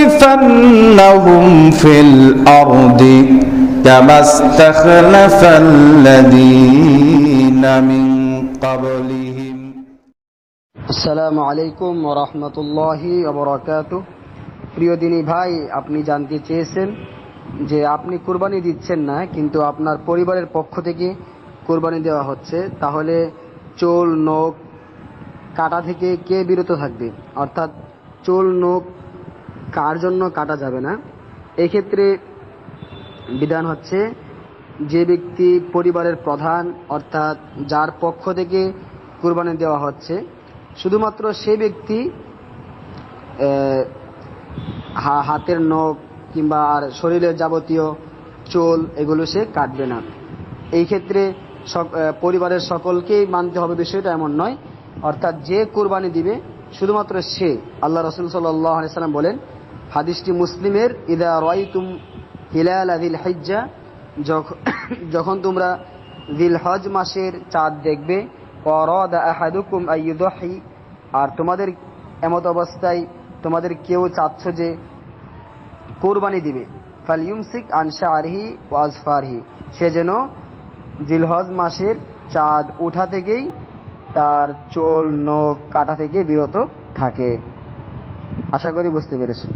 ليستخلفنهم في الأرض كما استخلف الذين من قبلهم আসসালামু আলাইকুম রহমতুল্লাহি অবরাকাত প্রিয় দিনী ভাই আপনি জানতে চেয়েছেন যে আপনি কুরবানি দিচ্ছেন না কিন্তু আপনার পরিবারের পক্ষ থেকে কুরবানি দেওয়া হচ্ছে তাহলে চোল নখ কাটা থেকে কে বিরত থাকবে অর্থাৎ চোল নখ কার জন্য কাটা যাবে না? এক্ষেত্রে বিধান হচ্ছে যে ব্যক্তি পরিবারের প্রধান, অর্থাৎ যার পক্ষ থেকে কুরবানি দেওয়া হচ্ছে, শুধুমাত্র সে ব্যক্তি হাতের নখ কিংবা আর শরীরের যাবতীয় চোল এগুলো সে কাটবে না। এই ক্ষেত্রে পরিবারের সকলকেই মানতে হবে বিষয়টা এমন নয়। অর্থাৎ যে কোরবানি দিবে শুধুমাত্র সে, আল্লাহ রসুল সাল্লাম বলেন, হাদিসটি মুসলিমের, ইদা রয়তুম হিলাল আদিল হিজ্জা যখ- যখন তোমরা দিল হজ মাসের চাঁদ দেখবে আর তোমাদের এমত অবস্থায় তোমাদের কেউ চাচ্ছ যে কোরবানি দিবে ফালিউমসিক আনসা আরহি ওয়াজফারহি সে যেন জিলহজ মাসের চাঁদ ওঠা থেকেই তার চোল নখ কাটা থেকে বিরত থাকে। আশা করি বুঝতে পেরেছি